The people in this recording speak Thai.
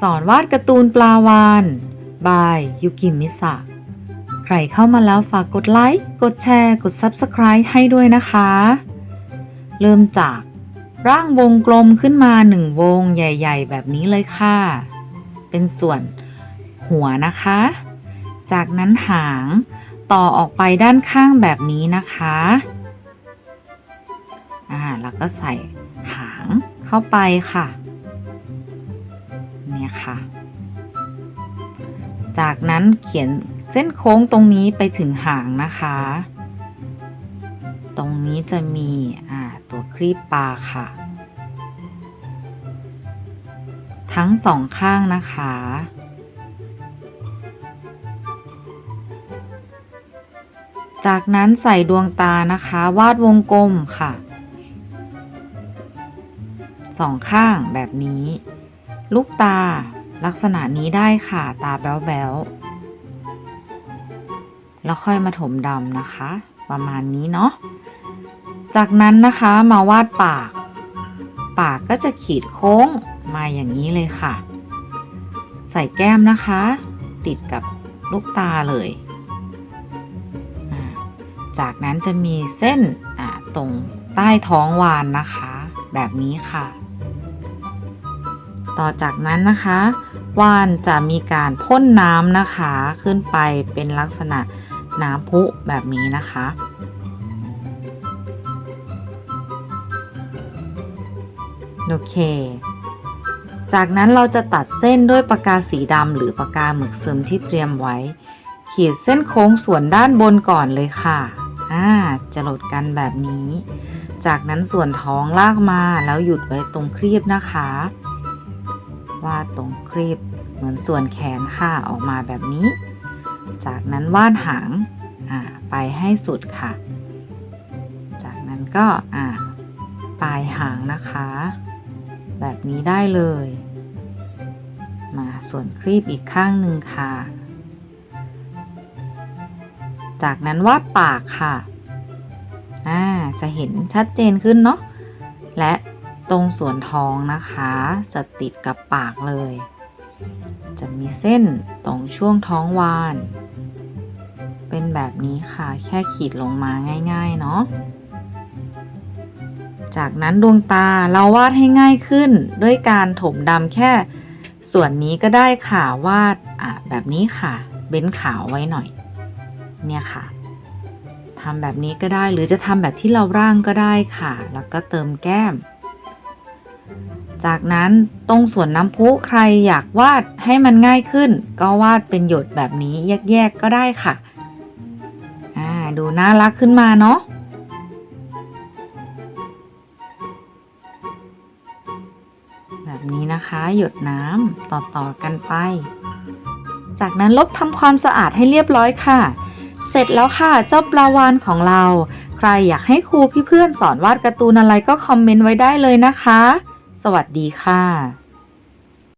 สอนวาดการ์ตูนปลาวานบายยุกิมิสะใครเข้ามาแล้วฝากกดไลค์ กดแชร์ กด Subscribe ให้ด้วยนะคะ เริ่มจากร่างวงกลมขึ้นมาหนึ่งวงใหญ่ ๆ แบบนี้เลยค่ะ เป็นส่วนหัวนะคะ จากนั้นหางต่อออกไปด้านข้างแบบนี้นะคะอ่าแล้วก็ใส่หางเข้าไปค่ะ เนี่ยค่ะ จากนั้นเขียนเส้นโค้งตรงนี้ไปถึงหางนะคะ ตรงนี้จะมีอ่าตัวครีบปลาค่ะ ทั้งสองข้างนะคะจากนั้นใส่ดวงตานะคะ วาดวงกลมค่ะสองข้างแบบนี้ ลูกตา ลักษณะนี้ได้ค่ะ ตาแบ๊วๆ แล้วค่อยมาถมดำนะคะ ประมาณนี้เนาะ จากนั้นนะคะมาวาดปาก ปากก็จะขีดโค้งมาอย่างนี้เลยค่ะ ใส่แก้มนะคะ ติดกับลูกตาเลย จากนั้นจะมีเส้นตรงใต้ท้องวานนะคะ แบบนี้ค่ะ ต่อจากนั้นนะคะว่านจะมีการพ่นน้ำนะคะขึ้นไปเป็นลักษณะน้ำพุแบบนี้นะคะโอเค จากนั้นเราจะตัดเส้นด้วยปากกาสีดำหรือปากกาหมึกซึมที่เตรียมไว้ ขีดเส้นโค้งส่วนด้านบนก่อนเลยค่ะอ่าจะหลดกันแบบนี้ จากนั้นส่วนท้องลากมาแล้วหยุดไว้ตรงครีบนะคะ วาดตรงครีบเหมือนส่วนแขนค่ะออกมาแบบนี้ จากนั้นวาดหางไปให้สุดค่ะ จากนั้นก็ปลายหางนะคะ แบบนี้ได้เลย มาส่วนครีบอีกข้างหนึ่งค่ะ จากนั้นวาดปากค่ะจะเห็นชัดเจนขึ้นเนาะและ ตรงส่วนท้องนะคะ จะติดกับปากเลย จะมีเส้นตรงช่วงท้องวาน เป็นแบบนี้ค่ะ แค่ขีดลงมาง่ายๆเนาะจากนั้นดวงตาเราวาดให้ง่ายขึ้นด้วยการถมดำแค่ ส่วนนี้ก็ได้ค่ะวาดอะแบบนี้ค่ะ เบ้นขาวไว้หน่อย เนี่ยค่ะทำแบบนี้ก็ได้หรือจะทำแบบที่เราร่างก็ได้ค่ะ แล้วก็เติมแก้ม จากนั้นตรงส่วนน้ำพุใครอยากวาดให้มันง่ายขึ้น ก็วาดเป็นหยดแบบนี้แยกๆก็ได้ค่ะ อ่าดูน่ารักขึ้นมาเนาะแบบนี้นะคะหยดน้ำต่อๆกันไป จากนั้นลบทำความสะอาดให้เรียบร้อยค่ะ เสร็จแล้วค่ะเจ้าปลาวานของเรา ใครอยากให้ครูพี่เพื่อนสอนวาดการ์ตูนอะไรก็คอมเมนต์ไว้ได้เลยนะคะ สวัสดีค่ะ